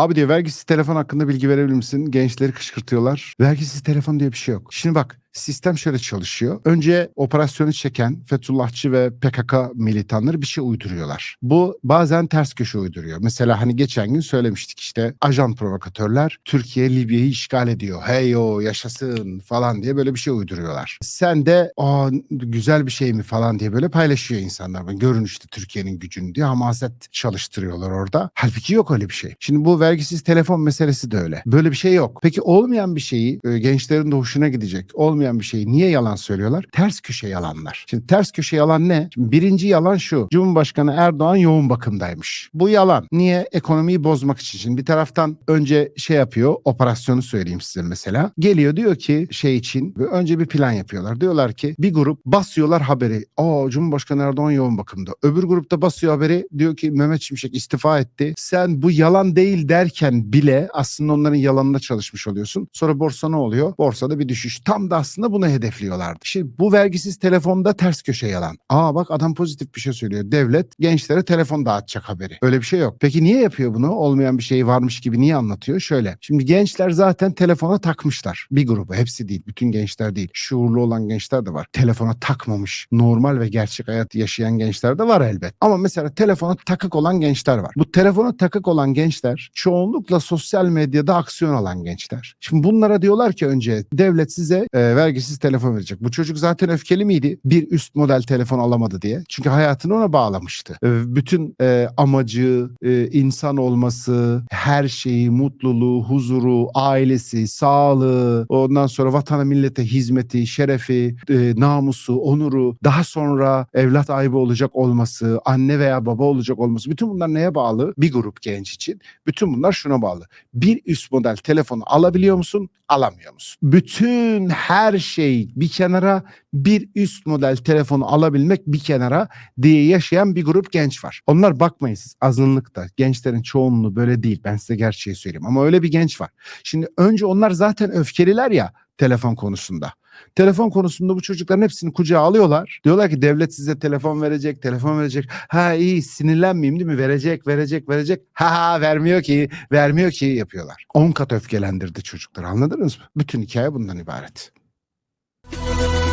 Abi diyor vergisiz telefon hakkında bilgi verebilir misin? Gençleri kışkırtıyorlar. Vergisiz telefon diye bir şey yok. Şimdi bak sistem şöyle çalışıyor. Önce operasyonu çeken Fethullahçı ve PKK militanları bir şey uyduruyorlar. Bu bazen ters köşe uyduruyor. Mesela hani geçen gün söylemiştik işte ajan provokatörler Türkiye Libya'yı işgal ediyor. Hey o yaşasın falan diye böyle bir şey uyduruyorlar. Sen de aa güzel bir şey mi falan diye böyle paylaşıyor insanlar. Ben görün Türkiye'nin gücünü diye hamaset çalıştırıyorlar orada. Halbuki yok öyle bir şey. Şimdi bu vergisiz telefon meselesi de öyle. Böyle bir şey yok. Peki olmayan bir şeyi e, gençlerin de hoşuna gidecek. Olmayan bir şeyi niye yalan söylüyorlar? Ters köşe yalanlar. Şimdi ters köşe yalan ne? Şimdi birinci yalan şu. Cumhurbaşkanı Erdoğan yoğun bakımdaymış. Bu yalan. Niye? Ekonomiyi bozmak için. Şimdi bir taraftan önce şey yapıyor. Operasyonu söyleyeyim size mesela. Geliyor diyor ki şey için önce bir plan yapıyorlar. Diyorlar ki bir grup basıyorlar haberi. Aa Cumhurbaşkanı Erdoğan yoğun bakımda. Öbür grupta basıyor haberi. Diyor ki Mehmet Şimşek istifa etti. Sen bu yalan değil derken bile aslında onların yalanına çalışmış oluyorsun. Sonra borsa ne oluyor? Borsada bir düşüş. Tam da aslında bunu hedefliyorlardı. Şimdi bu vergisiz telefonda ters köşe yalan. Aa bak adam pozitif bir şey söylüyor. Devlet gençlere telefon dağıtacak haberi. Öyle bir şey yok. Peki niye yapıyor bunu? Olmayan bir şey varmış gibi niye anlatıyor? Şöyle. Şimdi gençler zaten telefona takmışlar. Bir grubu. Hepsi değil. Bütün gençler değil. Şuurlu olan gençler de var. Telefona takmamış. Normal ve gerçek hayat yaşayan gençler de var elbet. Ama mesela telefona takık olan gençler var. Bu telefona takık olan gençler çoğunlukla sosyal medyada aksiyon alan gençler. Şimdi bunlara diyorlar ki önce devlet size e, vergisiz telefon verecek. Bu çocuk zaten öfkeli miydi? Bir üst model telefon alamadı diye. Çünkü hayatını ona bağlamıştı. E, bütün e, amacı, e, insan olması, her şeyi, mutluluğu, huzuru, ailesi, sağlığı, ondan sonra vatana millete hizmeti, şerefi, e, namusu, onuru, daha sonra evlat ayıbı olacak olması, anne veya baba olacak olması. Bütün bunlar neye bağlı? Bir grup genç için. Bütün bunlar şuna bağlı. Bir üst model telefonu alabiliyor musun? Alamıyor musun? Bütün her şey bir kenara bir üst model telefonu alabilmek bir kenara diye yaşayan bir grup genç var. Onlar bakmayın siz azınlıkta. Gençlerin çoğunluğu böyle değil. Ben size gerçeği söyleyeyim. Ama öyle bir genç var. Şimdi önce onlar zaten öfkeliler ya telefon konusunda. Telefon konusunda bu çocukların hepsini kucağa alıyorlar. Diyorlar ki devlet size telefon verecek, telefon verecek. Ha iyi sinirlenmeyeyim değil mi? Verecek, verecek, verecek. Ha ha vermiyor ki, vermiyor ki yapıyorlar. 10 kat öfkelendirdi çocukları anladınız mı? Bütün hikaye bundan ibaret. Thank you.